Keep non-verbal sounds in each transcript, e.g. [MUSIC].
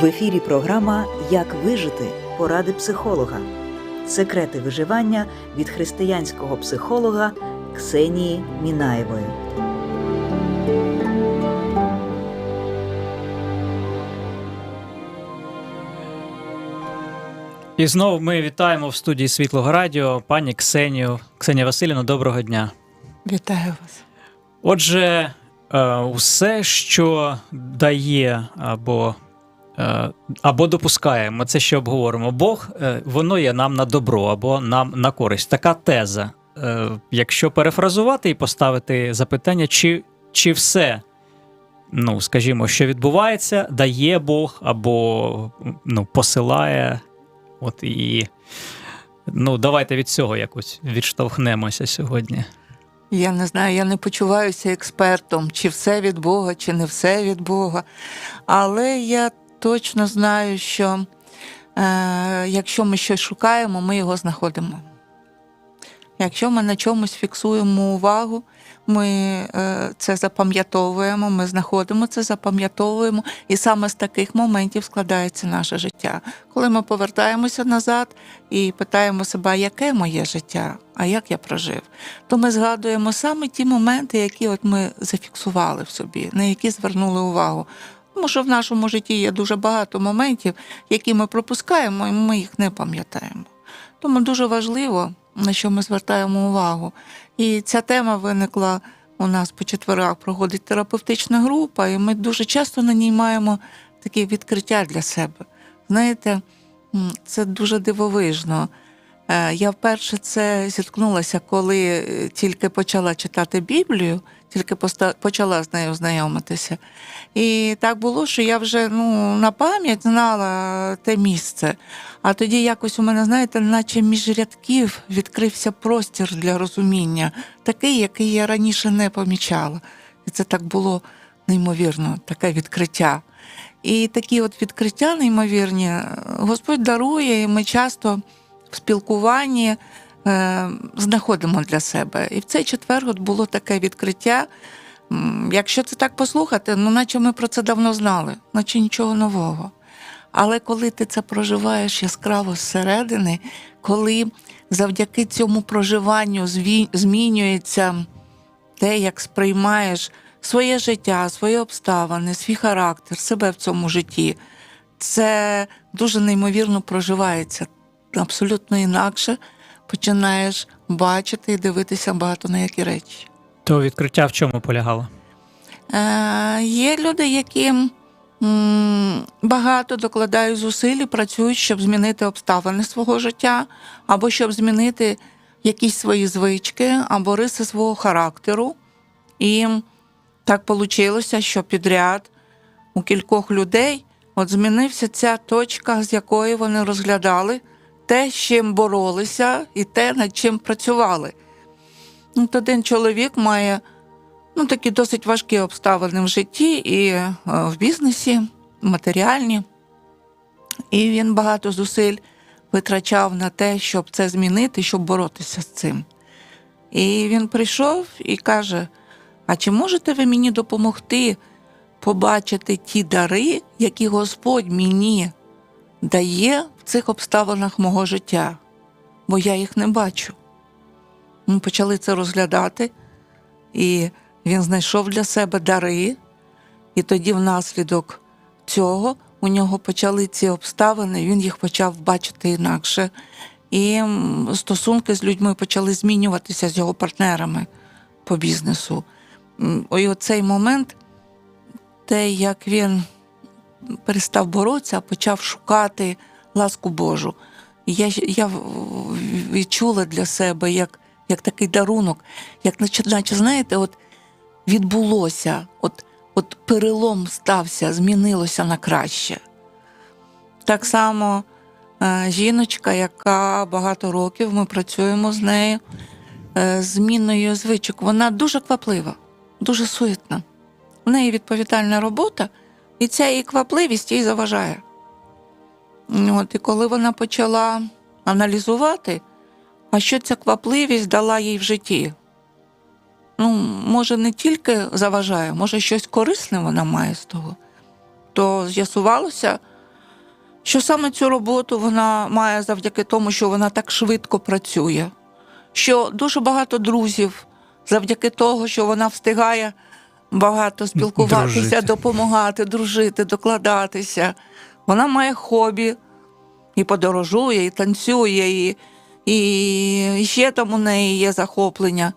В ефірі програма Як вижити поради психолога. Секрети виживання від християнського психолога Ксенії Мінаєвої. І знову ми вітаємо в студії Світлого Радіо пані Ксенію. Ксенія Васильівна, доброго дня. Вітаю вас. Отже, е, усе, що дає або, або допускає, ми це ще обговоримо. Бог, е, воно є нам на добро або нам на користь. Така теза. Е, Якщо перефразувати і поставити запитання, чи, чи все, ну, скажімо, що відбувається, дає Бог або ну, посилає. От і ну, давайте від цього якось відштовхнемося сьогодні. Я не знаю, я не почуваюся експертом, чи все від Бога, чи не все від Бога. Але я точно знаю, що е, якщо ми щось шукаємо, ми його знаходимо. Якщо ми на чомусь фіксуємо увагу, ми е, це запам'ятовуємо, ми знаходимо це, запам'ятовуємо, і саме з таких моментів складається наше життя. Коли ми повертаємося назад і питаємо себе, яке моє життя, а як я прожив, то ми згадуємо саме ті моменти, які от ми зафіксували в собі, на які звернули увагу. Тому що в нашому житті є дуже багато моментів, які ми пропускаємо, і ми їх не пам'ятаємо. Тому дуже важливо, на що ми звертаємо увагу. І ця тема виникла у нас по четверах, проходить терапевтична група, і ми дуже часто на ній маємо такі відкриття для себе. Знаєте, це дуже дивовижно. Е, Я вперше це зіткнулася, коли е, тільки почала читати Біблію, тільки почала з нею знайомитися. І так було, що я вже ну, на пам'ять знала те місце. А тоді якось у мене, знаєте, наче між рядків відкрився простір для розуміння, такий, який я раніше не помічала. І це так було неймовірно, таке відкриття. І такі от відкриття неймовірні Господь дарує, і ми часто в спілкуванні е, знаходимо для себе. І в цей четвер от було таке відкриття. Якщо це так послухати, ну наче ми про це давно знали, наче нічого нового. Але коли ти це проживаєш яскраво зсередини, коли завдяки цьому проживанню змінюється те, як сприймаєш своє життя, свої обставини, свій характер, себе в цьому житті, це дуже неймовірно проживається. Абсолютно інакше починаєш бачити і дивитися багато на які речі. То відкриття в чому полягало? Е, є люди, які м, багато докладають зусиль і працюють, щоб змінити обставини свого життя, або щоб змінити якісь свої звички, або риси свого характеру. І так вийшло, що підряд у кількох людей от змінився ця точка, з якої вони розглядали те, з чим боролися, і те, над чим працювали. От один чоловік має ну, такі досить важкі обставини в житті і е, в бізнесі, матеріальні. І він багато зусиль витрачав на те, щоб це змінити, щоб боротися з цим. І він прийшов і каже: А чи можете ви мені допомогти побачити ті дари, які Господь мені дає в цих обставинах мого життя? Бо я їх не бачу. Ми почали це розглядати, і він знайшов для себе дари, і тоді, внаслідок цього, у нього почали ці обставини, він їх почав бачити інакше. І стосунки з людьми почали змінюватися з його партнерами по бізнесу. І оцей момент, те, як він перестав боротися, а почав шукати ласку Божу. І я, я відчула для себе як, як такий дарунок, як наче, знаєте, от відбулося, от, от перелом стався, змінилося на краще. Так само е, жіночка, яка багато років ми працюємо з нею, е, зміною звичок, вона дуже кваплива, дуже суетна. В неї відповідальна робота, і ця її квапливість їй заважає. От, і коли вона почала аналізувати, а що ця квапливість дала їй в житті, ну, може, не тільки заважає, може, щось корисне вона має з того, то з'ясувалося, що саме цю роботу вона має завдяки тому, що вона так швидко працює, що дуже багато друзів завдяки того, що вона встигає багато спілкуватися, Дружити. допомагати, дружити, докладатися. Вона має хобі і подорожує, і танцює, і, і, і ще там у неї є захоплення.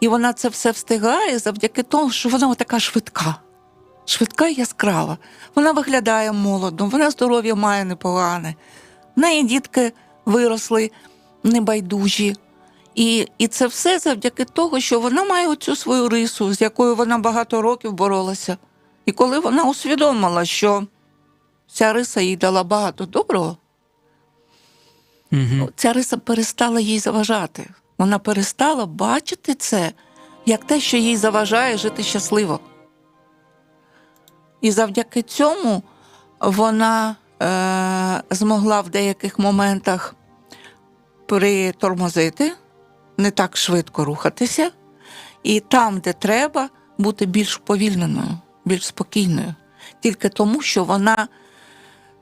І вона це все встигає завдяки тому, що вона така швидка. Швидка і яскрава. Вона виглядає молодо, вона здоров'я має непогане. В неї дітки виросли небайдужі. І, і це все завдяки того, що вона має оцю свою рису, з якою вона багато років боролася. І коли вона усвідомила, що ця риса їй дала багато доброго, Угу. ця риса перестала їй заважати. Вона перестала бачити це як те, що їй заважає жити щасливо. І завдяки цьому вона е, змогла в деяких моментах притормозити, не так швидко рухатися, і там, де треба, бути більш повільненою, більш спокійною. Тільки тому, що вона,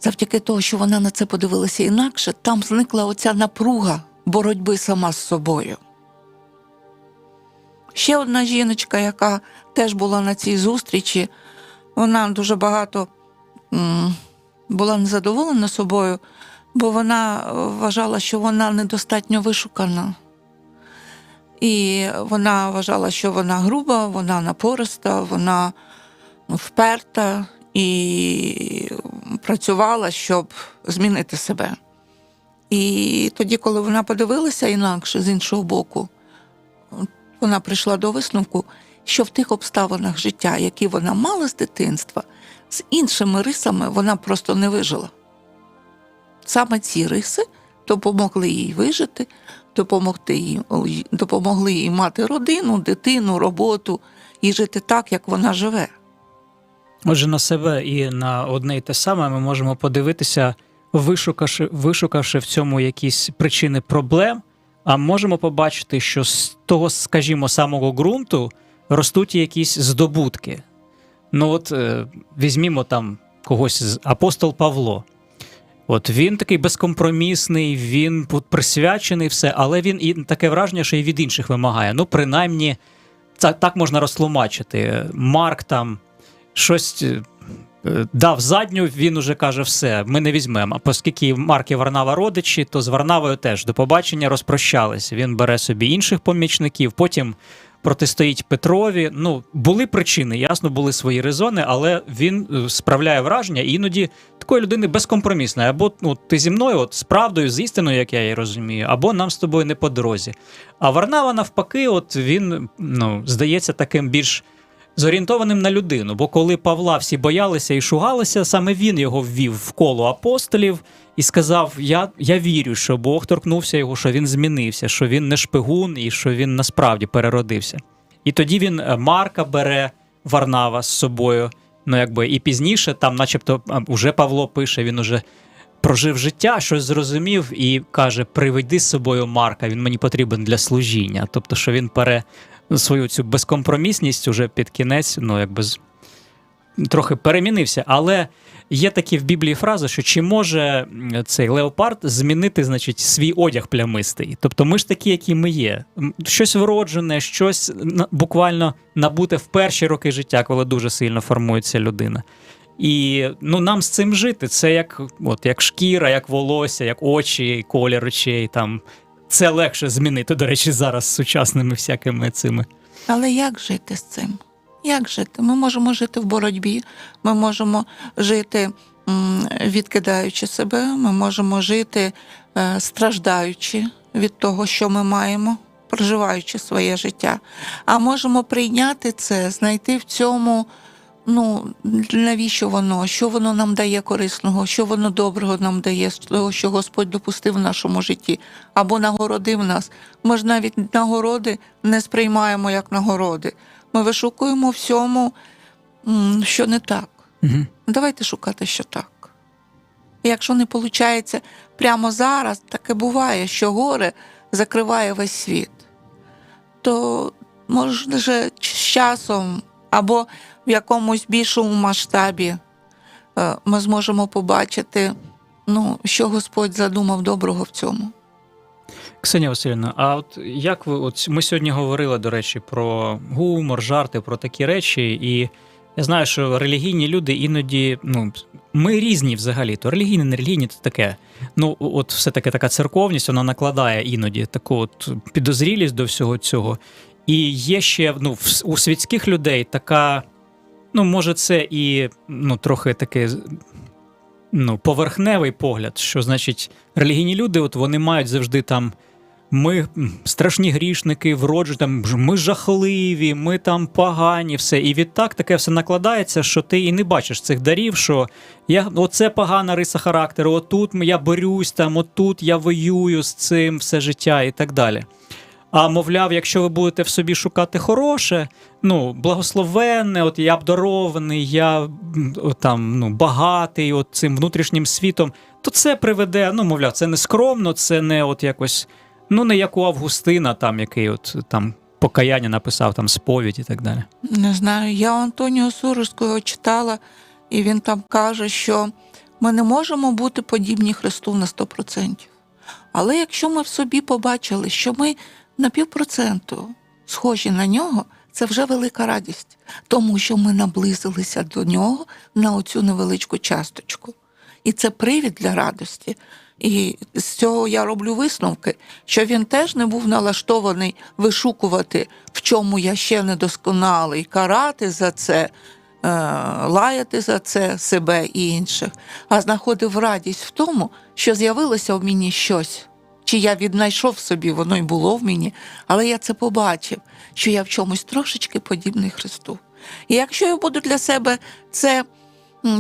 завдяки того, що вона на це подивилася інакше, там зникла оця напруга боротьби сама з собою. Ще одна жіночка, яка теж була на цій зустрічі, вона дуже багато була незадоволена собою, бо вона е, вважала, що вона недостатньо вишукана. І вона вважала, що вона груба, вона напориста, вона вперта і працювала, щоб змінити себе. І тоді, коли вона подивилася інакше з іншого боку, вона прийшла до висновку, що в тих обставинах життя, які вона мала з дитинства, з іншими рисами вона просто не вижила. Саме ці риси допомогли їй вижити, допомогти їй, допомогли їй мати родину, дитину, роботу і жити так, як вона живе. Отже, на себе і на одне і те саме ми можемо подивитися, вишукавши, вишукавши в цьому якісь причини проблем, а можемо побачити, що з того, скажімо, самого ґрунту ростуть якісь здобутки. Ну от е, візьмімо там когось з апостол Павло. От він такий безкомпромісний, він присвячений все, але він і таке враження, що і від інших вимагає. Ну, принаймні, це так можна розтлумачити. Марк там щось е, дав задню, він уже каже: все, ми не візьмемо. А оскільки Марк і Варнава родичі, то з Варнавою теж до побачення розпрощались. Він бере собі інших помічників, потім протистоїть Петрові. Ну, були причини, ясно, були свої резони, але він е, справляє враження іноді такої людини безкомпромісної. Або ну, ти зі мною, от з правдою, з істиною, як я її розумію, або нам з тобою не по дорозі. А Варнава, навпаки, от він ну, здається таким більш зорієнтованим на людину. Бо коли Павла всі боялися і шугалися, саме він його ввів в коло апостолів і сказав: Я, я вірю, що Бог торкнувся його, що він змінився, що він не шпигун і що він насправді переродився. І тоді він е, Марка бере Варнава з собою. Ну, якби і пізніше, там, начебто, уже Павло пише, він уже прожив життя, щось зрозумів і каже: Приведи з собою Марка, він мені потрібен для служіння. Тобто, що він пере свою цю безкомпромісність уже під кінець, ну якби трохи перемінився. Але є такі в Біблії фрази, що чи може цей леопард змінити, значить, свій одяг плямистий. Тобто ми ж такі, які ми є. Щось вроджене, щось буквально набуте в перші роки життя, коли дуже сильно формується людина. І ну, нам з цим жити. Це як, от, як шкіра, як волосся, як очі, колір очей. Там. Це легше змінити, до речі, зараз з сучасними всякими цими. Але як жити з цим? Як жити? Ми можемо жити в боротьбі, ми можемо жити, відкидаючи себе, ми можемо жити е, страждаючи від того, що ми маємо, проживаючи своє життя. А можемо прийняти це, знайти в цьому. Ну, навіщо воно? Що воно нам дає корисного, що воно доброго нам дає з того, що Господь допустив в нашому житті, або нагородив нас. Ми ж навіть нагороди не сприймаємо як нагороди. Ми вишукуємо всьому, що не так. Угу. Давайте шукати, що так. І Якщо не виходить прямо зараз, таке буває, що горе закриває весь світ, то може з часом або в якомусь більшому масштабі е, ми зможемо побачити ну, що Господь задумав доброго в цьому. Ксенія Васильівна, а от як ви от ми сьогодні говорили, до речі, про гумор, жарти, про такі речі, і я знаю, що релігійні люди іноді, ну ми різні взагалі, то релігійні, не релігійні, це таке. Ну, от все таки така церковність, вона накладає іноді таку от підозрілість до всього цього. І є ще ну, у світських людей така, ну, може, це і ну, трохи таке ну, поверхневий погляд, що значить релігійні люди, от вони мають завжди там. Ми страшні грішники, вроджу, там ми жахливі, ми там погані, все. І відтак таке все накладається, що ти і не бачиш цих дарів, що я оце погана риса характеру, отут я борюсь, там, отут я воюю з цим все життя і так далі. А мовляв, якщо ви будете в собі шукати хороше, ну, благословенне, от я обдарований, я там, ну, багатий от цим внутрішнім світом, то це приведе, ну, мовляв, це не скромно, це не от якось, ну, не як у Августина, там, який от там покаяння написав, там сповідь і так далі. Не знаю, я Антоніо Сурожського читала, і він там каже, що ми не можемо бути подібні Христу на 100%. Але якщо ми в собі побачили, що ми на півпроценту схожі на нього, це вже велика радість, тому що ми наблизилися до нього на оцю невеличку часточку. І це привід для радості. І з цього я роблю висновки, що він теж не був налаштований вишукувати, в чому я ще недосконалий, карати за це, е, лаяти за це себе і інших, а знаходив радість в тому, що з'явилося в мені щось. Чи я віднайшов собі, воно й було в мені, але я це побачив, що я в чомусь трошечки подібний Христу. І якщо я буду для себе це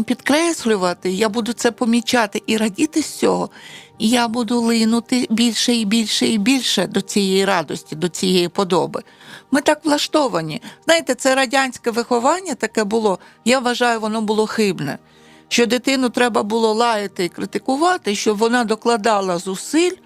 підкреслювати, я буду це помічати і радіти з цього, я буду линути більше і більше і більше до цієї радості, до цієї подоби. Ми так влаштовані. Знаєте, це радянське виховання таке було. Я вважаю, воно було хибне. Що дитину треба було лаяти і критикувати, щоб вона докладала зусиль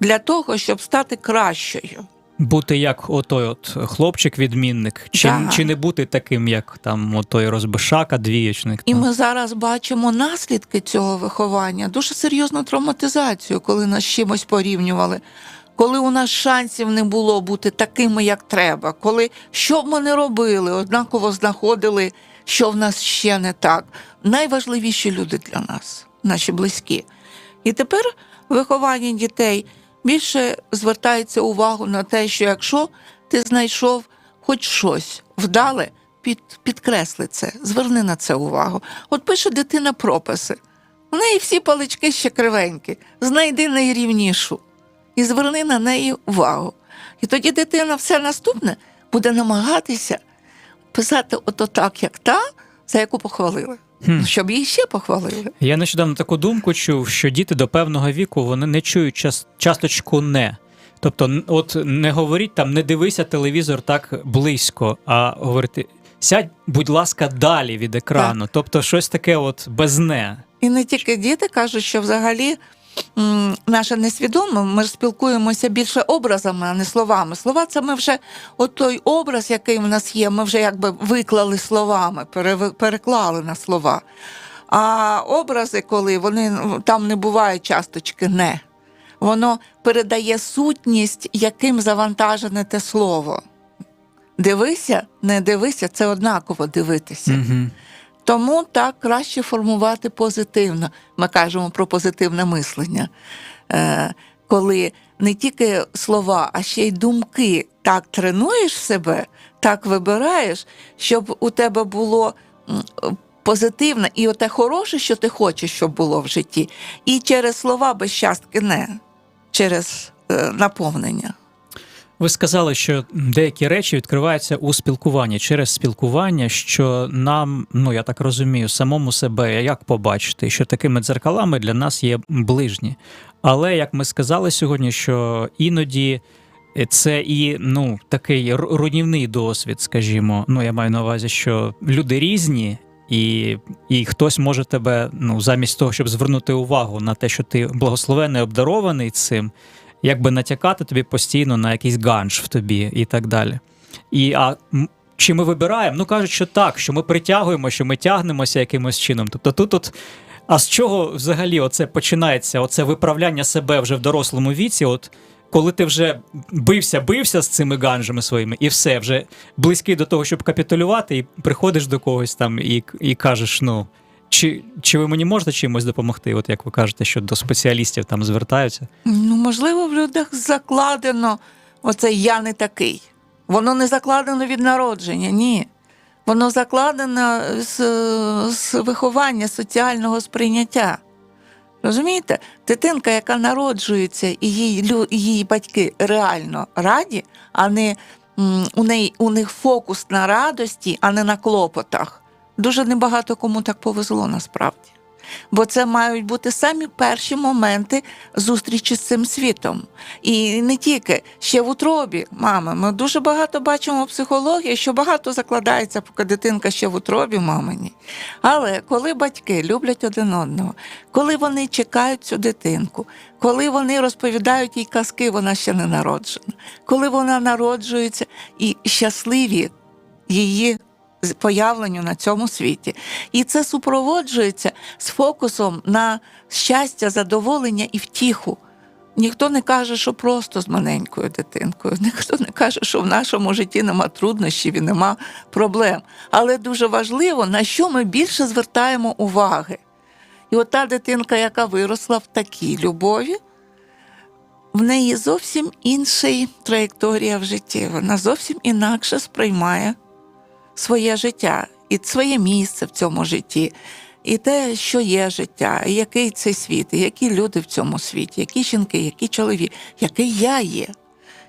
для того, щоб стати кращою. Бути як отой от хлопчик-відмінник, чи, Да. чи не бути таким, як там отой розбишака, двієчник. І ми зараз бачимо наслідки цього виховання, дуже серйозну травматизацію, коли нас з чимось порівнювали. Коли у нас шансів не було бути такими, як треба, коли що б ми не робили, однаково знаходили, що в нас ще не так. Найважливіші люди для нас, наші близькі. І тепер виховання дітей більше звертається увагу на те, що якщо ти знайшов хоч щось вдале, під, підкресли це, зверни на це увагу. От пише дитина прописи. В неї всі палички ще кривенькі. Знайди найрівнішу і зверни на неї увагу. І тоді дитина все наступне буде намагатися писати ото так, як та, за яку похвалили. Хм. Щоб її ще похвалили. Я нещодавно таку думку чув, що діти до певного віку вони не чують час, часточку не. Тобто, от не говоріть там, не дивися телевізор так близько, а говорити сядь, будь ласка, далі від екрану. Тобто, щось таке, от без не. І не тільки діти кажуть, що взагалі наше несвідоме, ми спілкуємося більше образами, а не словами. Слова це ми вже от той образ, який в нас є, ми вже якби виклали словами, переклали на слова. А образи, коли вони там не буває часточки не. Воно передає сутність, яким завантажене те слово. Дивися, не дивися, це однаково дивитися. Угу. Тому так краще формувати позитивно. Ми кажемо про позитивне мислення. Е, коли не тільки слова, а ще й думки так тренуєш себе, так вибираєш, щоб у тебе було позитивне і оте хороше, що ти хочеш, щоб було в житті. І через слова без частки не, через е, наповнення. Ви сказали, що деякі речі відкриваються у спілкуванні через спілкування, що нам, ну я так розумію, самому себе як побачити, що такими дзеркалами для нас є ближні. Але як ми сказали сьогодні, що іноді це і ну такий руйнівний досвід, скажімо. Ну я маю на увазі, що люди різні. І, і хтось може тебе, ну, замість того, щоб звернути увагу на те, що ти благословений, обдарований цим, якби натякати тобі постійно на якийсь ганж в тобі і так далі. І а чи ми вибираємо? Ну кажуть, що так, що ми притягуємо, що ми тягнемося якимось чином. Тобто тут от А з чого взагалі оце починається? Оце виправляння себе вже в дорослому віці? От коли ти вже бився, бився з цими ганжами своїми, і все, вже близький до того, щоб капітулювати, і приходиш до когось там і, і кажеш: ну. Чи, чи ви мені можете чимось допомогти? От як ви кажете, що до спеціалістів там звертаються? Ну, можливо, в людях закладено оце я не такий. Воно не закладено від народження, ні. Воно закладено з, з виховання соціального сприйняття. Розумієте? Дитинка, яка народжується, і її, її батьки реально раді, а не у, неї, у них фокус на радості, а не на клопотах. Дуже небагато кому так повезло насправді. Бо це мають бути самі перші моменти зустрічі з цим світом. І не тільки ще в утробі, мами. Ми дуже багато бачимо в психології, що багато закладається, поки дитинка ще в утробі мамині. Але коли батьки люблять один одного, коли вони чекають цю дитинку, коли вони розповідають їй казки, вона ще не народжена, коли вона народжується і щасливі її появленню на цьому світі. І це супроводжується з фокусом на щастя, задоволення і втіху. Ніхто не каже, що просто з маленькою дитинкою. [LAUGHS] Ніхто не каже, що в нашому житті нема труднощів і нема проблем. Але дуже важливо, на що ми більше звертаємо уваги. І от та дитинка, яка виросла в такій любові, в неї зовсім інша траєкторія в житті. Вона зовсім інакше сприймає своє життя і своє місце в цьому житті, і те, що є життя, і який цей світ, і які люди в цьому світі, які жінки, які чоловіки, який я є.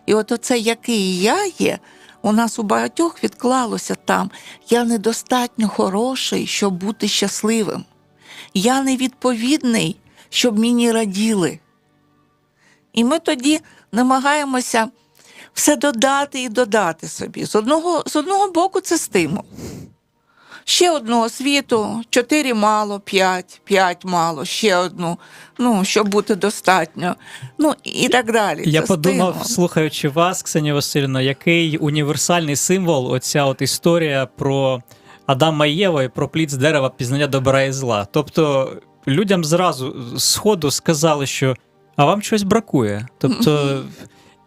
І от оце, який я є, у нас у багатьох відклалося там. Я недостатньо хороший, щоб бути щасливим. Я невідповідний, щоб мені раділи. І ми тоді намагаємося все додати і додати собі. З одного, з одного боку, це стимул. Ще одного світу, чотири мало, п'ять, п'ять мало, ще одну, ну, щоб бути достатньо. Ну і так далі. Я Це подумав, стимул. слухаючи вас, Ксенія Васильівна, який універсальний символ оця от історія про Адама і Єва і про плід з дерева пізнання добра і зла. Тобто людям зразу з сходу сказали, що а вам щось бракує. Тобто.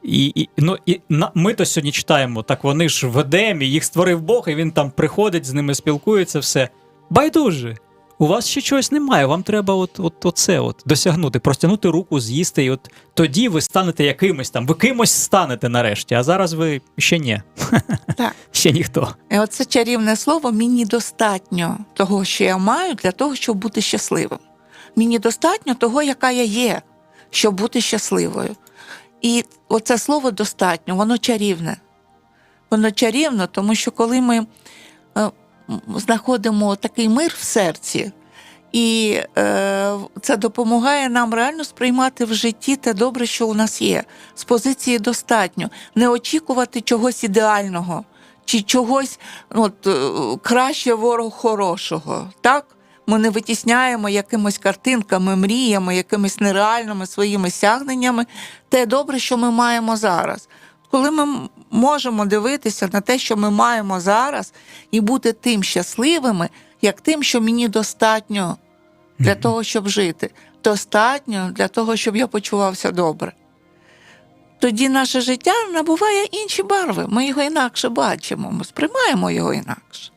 І, і, ну, і на, ми то сьогодні читаємо, так вони ж в Едемі, їх створив Бог, і він там приходить, з ними спілкується, все. Байдуже. У вас ще чогось немає, вам треба от, от, оце от, досягнути, простягнути руку, з'їсти, і от тоді ви станете якимось там, ви кимось станете нарешті, а зараз ви ще ні. [LAUGHS] Так. Ще ніхто. І оце чарівне слово мені достатньо того, що я маю, для того, щоб бути щасливим. Мені достатньо того, яка я є, щоб бути щасливою. І оце слово достатньо, воно чарівне. Воно чарівно, тому що коли ми е, знаходимо такий мир в серці, і е, це допомагає нам реально сприймати в житті те добре, що у нас є. З позиції достатньо, не очікувати чогось ідеального чи чогось от, е, краще ворог хорошого. Так? Ми не витісняємо якимось картинками, мріями, якимись нереальними своїми сягненнями те добре, що ми маємо зараз. Коли ми можемо дивитися на те, що ми маємо зараз, і бути тим щасливими, як тим, що мені достатньо для того, щоб жити, достатньо для того, щоб я почувався добре. Тоді наше життя набуває інші барви. Ми його інакше бачимо, ми сприймаємо його інакше.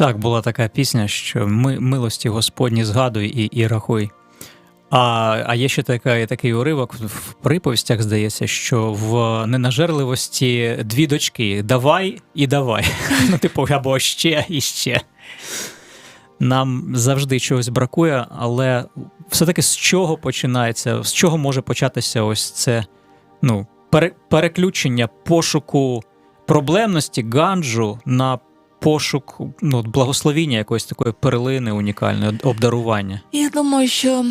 Так, була така пісня, що ми, милості Господні згадуй і, і рахуй. А, а є ще така, такий уривок в- приповістях, здається, що в ненажерливості дві дочки давай і давай. [LAUGHS] Ну, типу, або ще і ще. Нам завжди чогось бракує, але все-таки з чого починається, з чого може початися ось це ну, пере, переключення пошуку проблемності ганджу на пошук ну, благословіння якоїсь такої перлини унікальної обдарування. Я думаю, що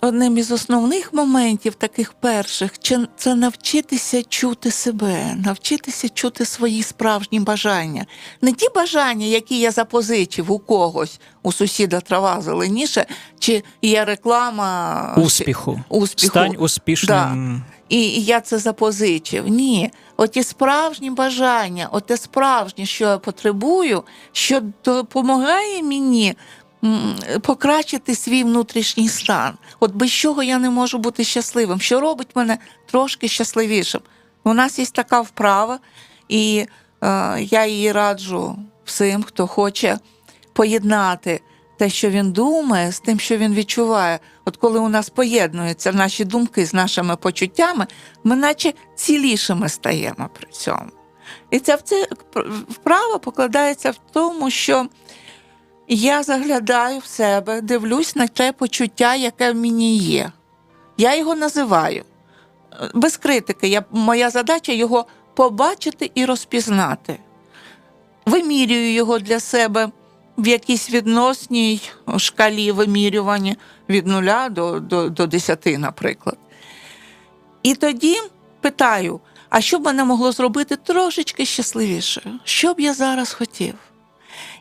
одним із основних моментів, таких перших, це навчитися чути себе, навчитися чути свої справжні бажання. Не ті бажання, які я запозичив у когось, у сусіда трава зеленіше, чи є реклама Успіху. успіху. Стань успішним. І і я це запозичив. Ні, оті справжні бажання, оте справжнє, що я потребую, що допомагає мені покращити свій внутрішній стан. От без чого я не можу бути щасливим, що робить мене трошки щасливішим. У нас є така вправа, і е, я її раджу всім, хто хоче поєднати те, що він думає, з тим, що він відчуває. От коли у нас поєднуються наші думки з нашими почуттями, ми наче цілішими стаємо при цьому. І ця вправа покладається в тому, що я заглядаю в себе, дивлюсь на те почуття, яке в мені є. Я його називаю. Без критики. Я, моя задача його побачити і розпізнати. Вимірюю його для себе в якійсь відносній шкалі вимірювання від нуля до, до, до 10, наприклад. І тоді питаю: а що б мене могло зробити трошечки щасливіше? Що б я зараз хотів?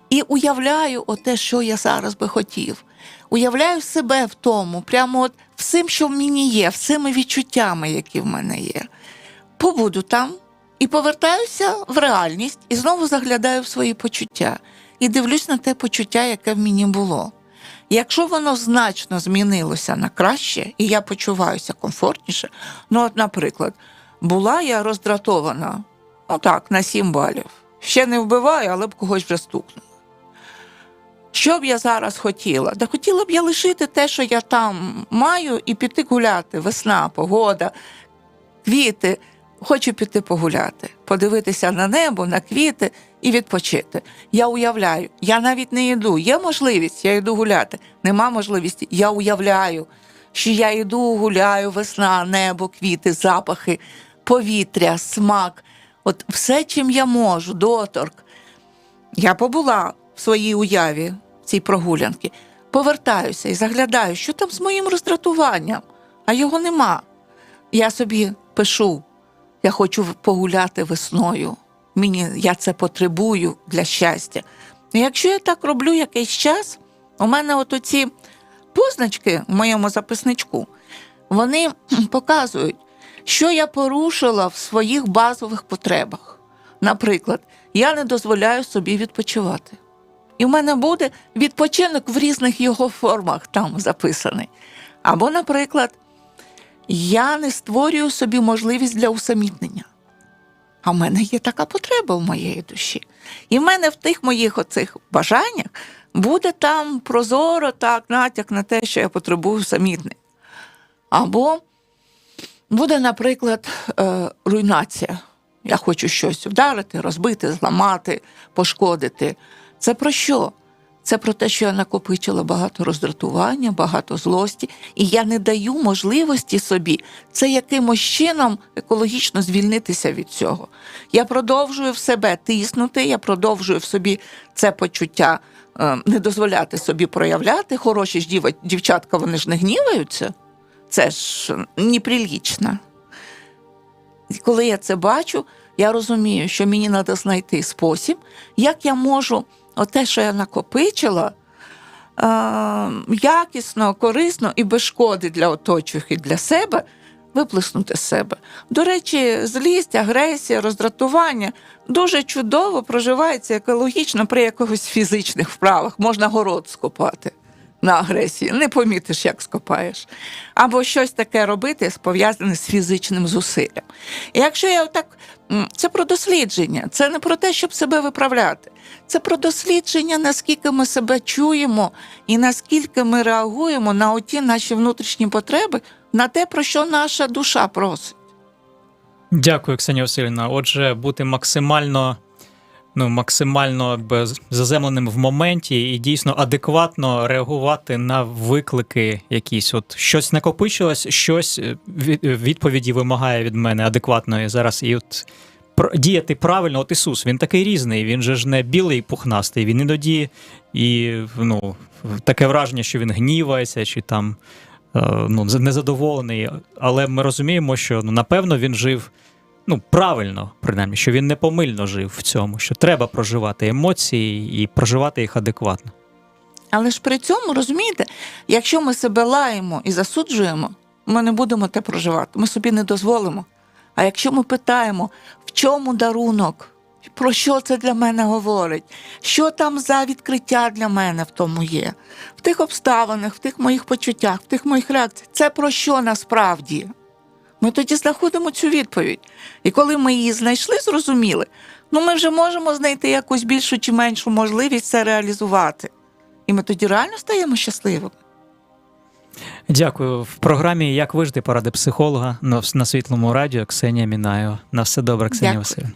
І уявляю оте, що я зараз би хотів. Уявляю себе в тому, прямо от всім, що в мені є, всіми відчуттями, які в мене є. Побуду там і повертаюся в реальність, і знову заглядаю в свої почуття і дивлюсь на те почуття, яке в мені було. Якщо воно значно змінилося на краще, і я почуваюся комфортніше, ну, от, наприклад, була я роздратована, ну так, на 7 балів. Ще не вбиваю, але б когось вже стукнула. Що б я зараз хотіла? Да хотіла б я лишити те, що я там маю, і піти гуляти. Весна, погода, квіти. Хочу піти погуляти, подивитися на небо, на квіти і відпочити. Я уявляю, я навіть не йду. Є можливість, я йду гуляти. Нема можливості. Я уявляю, що я йду, гуляю, весна, небо, квіти, запахи, повітря, смак. От все, чим я можу, доторк. Я побула в своїй уяві в цій прогулянці, повертаюся і заглядаю, що там з моїм роздратуванням, а його нема. Я собі пишу, я хочу погуляти весною. Мені я це потребую для щастя. І якщо я так роблю якийсь час, у мене от оці позначки в моєму записничку, вони [CLEARS THROAT] показують, що я порушила в своїх базових потребах. Наприклад, я не дозволяю собі відпочивати. І в мене буде відпочинок в різних його формах там записаний. Або, наприклад, я не створюю собі можливість для усамітнення. А в мене є така потреба в моєї душі. І в мене в тих моїх оцих бажаннях буде там прозоро так, натяк на те, що я потребую самітник. Або буде, наприклад, е, руйнація. Я хочу щось вдарити, розбити, зламати, пошкодити. Це про що? Це про те, що я накопичила багато роздратування, багато злості, і я не даю можливості собі це якимось чином екологічно звільнитися від цього. Я продовжую в себе тиснути, я продовжую в собі це почуття е, не дозволяти собі проявляти. Хороші ж дівчатка, вони ж не гніваються. Це ж неприлічно. І коли я це бачу, я розумію, що мені треба знайти спосіб, як я можу оте, що я накопичила, е, якісно, корисно і без шкоди для оточуючих і для себе виплеснути з себе. До речі, злість, агресія, роздратування дуже чудово проживається екологічно при якихось фізичних вправах. Можна город скопати на агресії, не помітиш, як скопаєш. Або щось таке робити, пов'язане з фізичним зусиллям. І якщо я так, це про дослідження, це не про те, щоб себе виправляти. Це про дослідження, наскільки ми себе чуємо і наскільки ми реагуємо на оті наші внутрішні потреби, на те, про що наша душа просить. Дякую, Ксенія Васильівна. Отже, бути максимально, ну, максимально якби, заземленим в моменті і дійсно адекватно реагувати на виклики якісь. От щось накопичилось, щось е, відповіді вимагає від мене адекватної зараз. І от діяти правильно, от Ісус, він такий різний, він же ж не білий і пухнастий, він іноді і ну, таке враження, що він гнівається чи там е, ну, незадоволений. Але ми розуміємо, що ну, напевно він жив ну, правильно, принаймні, що він не помильно жив в цьому, що треба проживати емоції і проживати їх адекватно. Але ж при цьому, розумієте, якщо ми себе лаємо і засуджуємо, ми не будемо те проживати, ми собі не дозволимо. А якщо ми питаємо, в чому дарунок, про що це для мене говорить, що там за відкриття для мене в тому є, в тих обставинах, в тих моїх почуттях, в тих моїх реакціях. Це про що насправді? Ми тоді знаходимо цю відповідь. І коли ми її знайшли, зрозуміли, ну ми вже можемо знайти якусь більшу чи меншу можливість це реалізувати. І ми тоді реально стаємо щасливими. Дякую. В програмі Як вижити поради психолога на, світлому радіо Ксенія Мінаєва. На все добре, Ксенія. Васильівна.